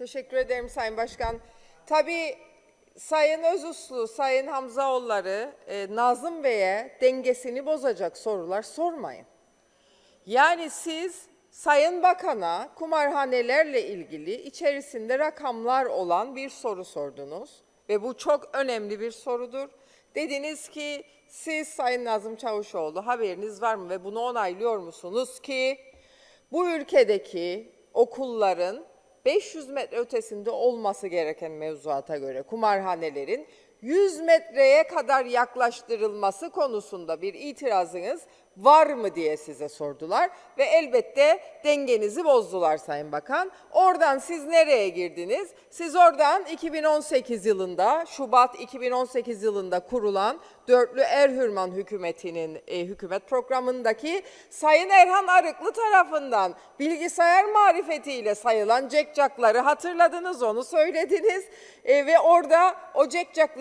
Teşekkür ederim Sayın Başkan. Tabii Sayın Özuslu, Sayın Hamzaoğulları, e, Nazım Bey'e dengesini bozacak sorular sormayın. Yani siz Sayın Bakan'a kumarhanelerle ilgili içerisinde rakamlar olan bir soru sordunuz ve bu çok önemli bir sorudur. Dediniz ki siz Sayın Nazım Çavuşoğlu haberiniz var mı ve bunu onaylıyor musunuz ki bu ülkedeki okulların 500 metre ötesinde olması gereken mevzuata göre kumarhanelerin 100 metreye kadar yaklaştırılması konusunda bir itirazınız var mı diye size sordular ve elbette dengenizi bozdular Sayın Bakan. Oradan siz nereye girdiniz? Siz oradan 2018 yılında, Şubat 2018 yılında kurulan Dörtlü Erhürman hükümetinin e, hükümet programındaki Sayın Erhan Arıklı tarafından bilgisayar marifetiyle sayılan cekcakları hatırladınız onu söylediniz E, ve orada o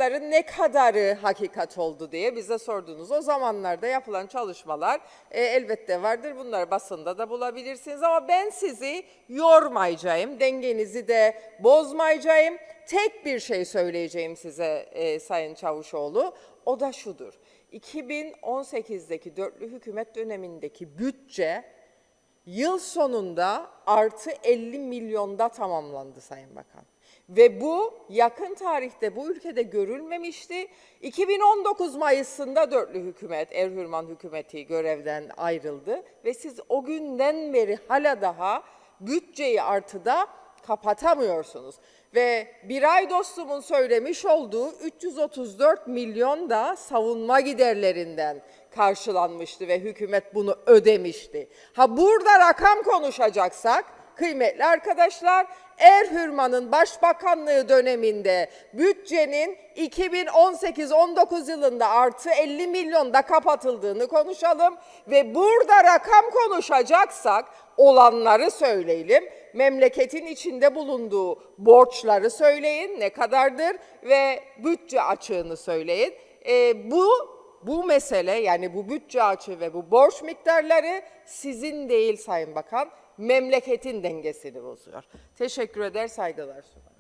cekcakların ne kadarı hakikat oldu diye bize sordunuz. O zamanlarda yapılan çalışmalar e, elbette vardır. Bunları basında da bulabilirsiniz ama ben sizi yormayacağım, dengenizi de bozmayacağım. Tek bir şey söyleyeceğim size e, Sayın Çavuşoğlu. O da şudur. 2018'deki dörtlü hükümet dönemindeki bütçe yıl sonunda artı 50 milyonda tamamlandı Sayın Bakan. Ve bu yakın tarihte bu ülkede görülmemişti. 2019 Mayıs'ında dörtlü hükümet, Erhürman hükümeti görevden ayrıldı ve siz o günden beri hala daha bütçeyi artıda kapatamıyorsunuz. Ve bir ay dostumun söylemiş olduğu 334 milyon da savunma giderlerinden karşılanmıştı ve hükümet bunu ödemişti. Ha burada rakam konuşacaksak kıymetli arkadaşlar Erhürman'ın başbakanlığı döneminde bütçenin 2018-19 yılında artı 50 milyonda kapatıldığını konuşalım ve burada rakam konuşacaksak olanları söyleyelim. Memleketin içinde bulunduğu borçları söyleyin ne kadardır ve bütçe açığını söyleyin. Ee, bu bu mesele yani bu bütçe açığı ve bu borç miktarları sizin değil Sayın Bakan, memleketin dengesini bozuyor. Teşekkür eder, saygılar sunarım.